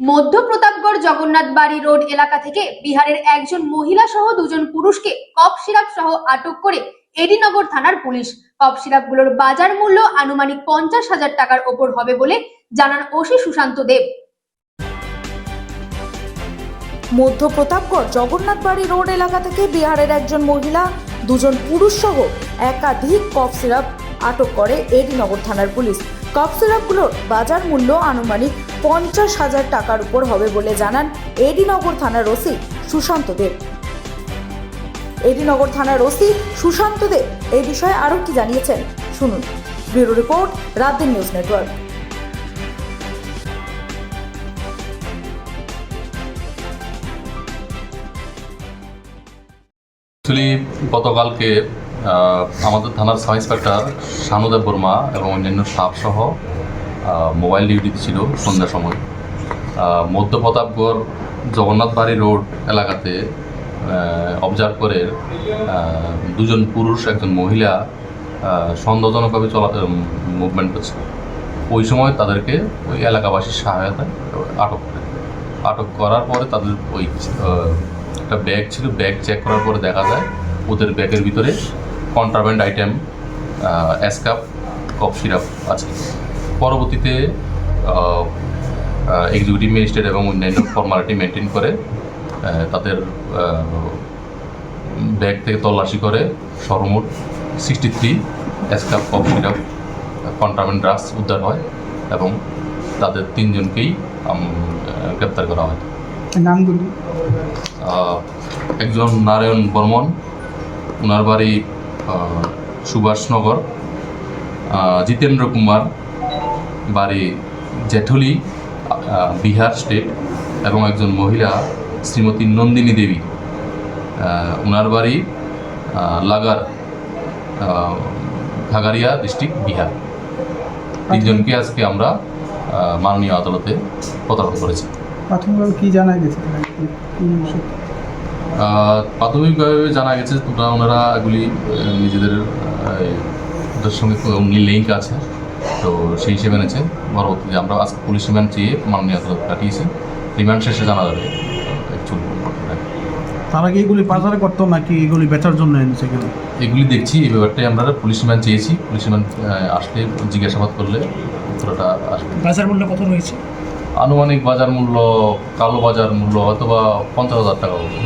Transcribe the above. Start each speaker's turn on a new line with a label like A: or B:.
A: মধ্য প্রতাপগড় জগন্নাথ বাড়ি রোড এলাকা থেকে বিহারের একজন মহিলা সহ দুজন পুরুষকে কফ সিরাপ সহ আটক করে এডিনগর থানার পুলিশ। কফ সিরাপগুলোর বাজার মূল্য আনুমানিক পঞ্চাশ হাজার টাকার ওপর হবে বলে জানান ওসি সুশান্ত দেব।
B: মধ্য প্রতাপগড় জগন্নাথ বাড়ি রোড এলাকা থেকে বিহারের একজন মহিলা, দুজন পুরুষ সহ একাধিক কফ সিরাপ আটক করে এডিনগর থানার পুলিশ। কফ সিরাপগুলোর বাজার মূল্য আনুমানিক পঞ্চাশ হাজার টাকার উপর হবে বলে জানান এডিনগর থানার ওসি সুশান্ত দেব এডিনগর থানার ওসি সুশান্ত দেব এই বিষয়ে আরও কি জানিয়েছেন? শুনুন। Bureau report Raatdin news network.
C: Actually গতকালকে আমাদের থানার সাব ইন্সপেক্টর শানুদেব বর্মা এবং অন্যান্য স্টাফ সহ আহ, মোবাইল ডিউটিতে ছিল সন্ধ্যার সময়। মধ্য প্রতাপগড় জগন্নাথ বাড়ি রোড এলাকাতে অবজার্ভ করে দুজন পুরুষ, একজন মহিলা সন্দেহজনকভাবে চলা মুভমেন্ট করছে ওই সময় তাদেরকে ওই এলাকাবাসীর সহায়তায় আটক করে। আটক করার পরে তাদের ওই একটা ব্যাগ ছিল। ব্যাগ চেক করার পরে দেখা যায় ওদের ব্যাগের ভিতরে কন্ট্রাব্যান্ড আইটেম অ্যাসকাপ কফ সিরাপ আছে। পরবর্তীতে এক্সিকিউটিভ ম্যাজিস্ট্রেট এবং অন্যান্য ফর্মালিটি মেনটেন করে তাদের ব্যাগ থেকে তল্লাশি করে সর্বমোট সিক্সটি থ্রি অ্যাসকাপ কফ সিরাপ কন্ট্রাব্যান্ড ড্রাগস উদ্ধার হয় এবং তাদের তিনজনকেই গ্রেপ্তার করা হয়।
D: নামগুলি?
C: একজন নারায়ণ বর্মন ওনার বাড়ি সুভাষনগর। জিতেন্দ্র কুমার বাড়ি জেঠুলি বিহার স্টেট এবং একজন মহিলা শ্রীমতী নন্দিনী দেবী। ওনার বাড়ি লাগার খাগারিয়া ডিস্ট্রিক্ট বিহার। তিনজনকে আজকে আমরা মাননীয় আদালতে প্রতারণ করেছি।
D: প্রাথমিকভাবে কি জানা গেছে?
C: প্রাথমিকভাবে জানা গেছে তোমরা ওনারা এগুলি নিজেদের সঙ্গে লিঙ্ক আছে। তো সেই হিসেবে এনেছে। পরবর্তীতে আমরা আজকে পুলিশ রিমান্ড চেয়ে মাননীয় আদালত কাটিয়েছি রিমান্ড শেষে জানা যাবে
D: তারা কি এগুলি বাজারে করতো নাকি এগুলি বেচার জন্য এনেছে এগুলি?
C: এগুলি দেখছি এই ব্যাপারটাই আমরা পুলিশ রিমান্ড চেয়েছি। পুলিশ রিমান্ড আসলে জিজ্ঞাসাবাদ করলে উত্তরটা আসবে।
E: বাজার মূল্য কত রয়েছে?
C: আনুমানিক বাজার মূল্য কালো বাজার মূল্য হয়তো বা পঞ্চাশ হাজার টাকা হবে।